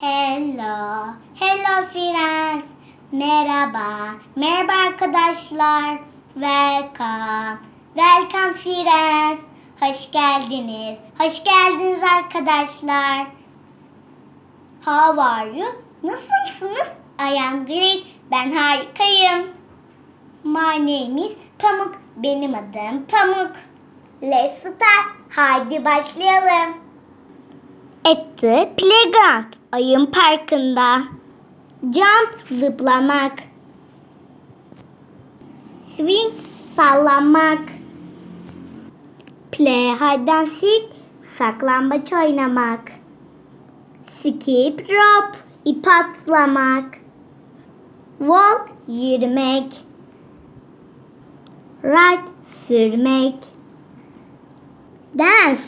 Hello, hello friends. Merhaba, merhaba arkadaşlar. Welcome, welcome friends. Hoş geldiniz, hoş geldiniz arkadaşlar. How are you? Nasılsınız? I am great. Ben harikayım. My name is Pamuk. Benim adım Pamuk. Let's start. Haydi başlayalım. At the playground. Oyun parkında. Jump zıplamak. Swing sallamak. Play hide and seek saklambaç oynamak. Skip rope ip atlamak. Walk yürümek. Ride sürmek. Dance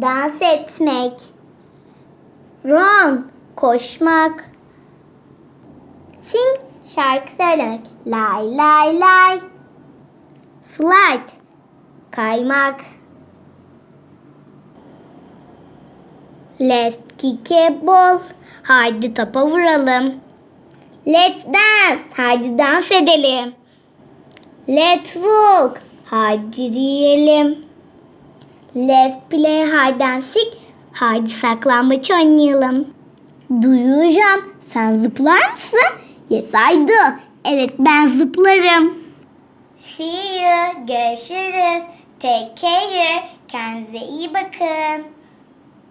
dans etmek. Run koşmak. Sing şarkı söylemek. Lay lay lay. Slide kaymak. Let's kick a ball. Haydi topa vuralım. Let's dance. Haydi dans edelim. Let's walk. Haydi yürüyelim. Let's play hide and seek. Haydi saklambaç oynayalım. Duyacağım. Sen zıplar mısın? Yes I do. Evet ben zıplarım. See you. Görüşürüz. Take care. Kendinize iyi bakın.